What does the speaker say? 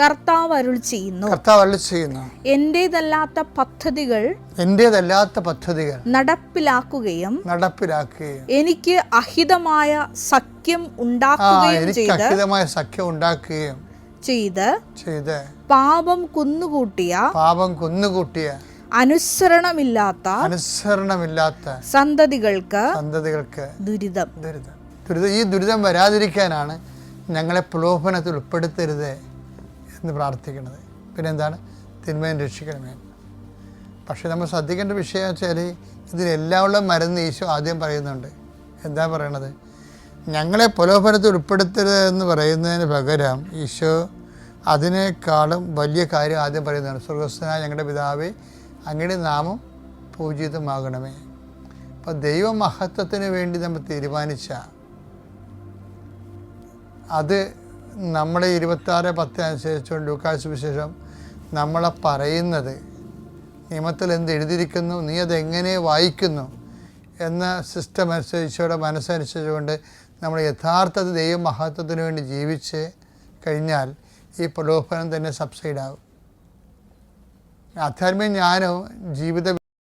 കർത്താവ് അരുൾ ചെയ്യുന്നു. കർത്താവ് അരുൾ ചെയ്യുന്നു. എന്റേതല്ലാത്ത പദ്ധതികൾ എന്റേതല്ലാത്ത പദ്ധതികൾ നടപ്പിലാക്കുകയും നടപ്പിലാക്കുകയും എനിക്ക് അഹിതമായ സഖ്യം ഉണ്ടാക്കുകയും ചെയ്ത് അഹിതമായ സഖ്യം ഉണ്ടാക്കുകയും ചെയ്ത് ചെയ്ത് പാപം കുന്നുകൂട്ടിയ പാപം കുന്നുകൂട്ടിയ അനുസരണമില്ലാത്ത അനുസരണമില്ലാത്ത സന്തതികൾക്ക് സന്തതികൾക്ക് ദുരിതം. ദുരിതം. ദുരിതം. ഈ ദുരിതം വരാതിരിക്കാനാണ് ഞങ്ങളെ പ്രലോഭനത്തിൽ ഉൾപ്പെടുത്തരുത്. എന്ന് പ്രാർത്ഥിക്കുന്നത്. പിന്നെ എന്താണ് തിന്മയും രക്ഷിക്കണമേ. പക്ഷേ നമ്മൾ ശ്രദ്ധിക്കേണ്ട വിഷയം വെച്ചാൽ ഇതിലെല്ലാമുള്ള മരുന്ന് ഈശോ ആദ്യം പറയുന്നുണ്ട്. എന്താ പറയണത്? ഞങ്ങളെ പ്രലോഭനത്തിൽ ഉൾപ്പെടുത്തരുത് എന്ന് പറയുന്നതിന് പകരം ഈശോ അതിനേക്കാളും വലിയ കാര്യം ആദ്യം പറയുന്നതാണ്. സ്വർഗസ്ഥനായ ഞങ്ങളുടെ പിതാവേ അങ്ങയുടെ നാമം പൂജിതമാകണമേ. അപ്പോൾ ദൈവമഹത്വത്തിന് വേണ്ടി നമ്മൾ തീരുമാനിച്ച അത് നമ്മുടെ ഇരുപത്താറ് പത്ത് അനുസരിച്ചുകൊണ്ട് ലൂക്കാസ് വിശേഷം നമ്മളെ പറയുന്നത്. നിയമത്തിൽ എന്ത് എഴുതിയിരിക്കുന്നു നീ അതെങ്ങനെ വായിക്കുന്നു എന്ന സിസ്റ്റം അനുസരിച്ചുകൂടെ മനസ്സനുസരിച്ചുകൊണ്ട് നമ്മൾ യഥാർത്ഥത്തിൽ ദൈവമഹത്വത്തിന് വേണ്ടി ജീവിച്ച് കഴിഞ്ഞാൽ ഈ പ്രലോഭനം തന്നെ സബ്സൈഡാകും ആധ്യാത്മിക ജ്ഞാനവും ജീവിത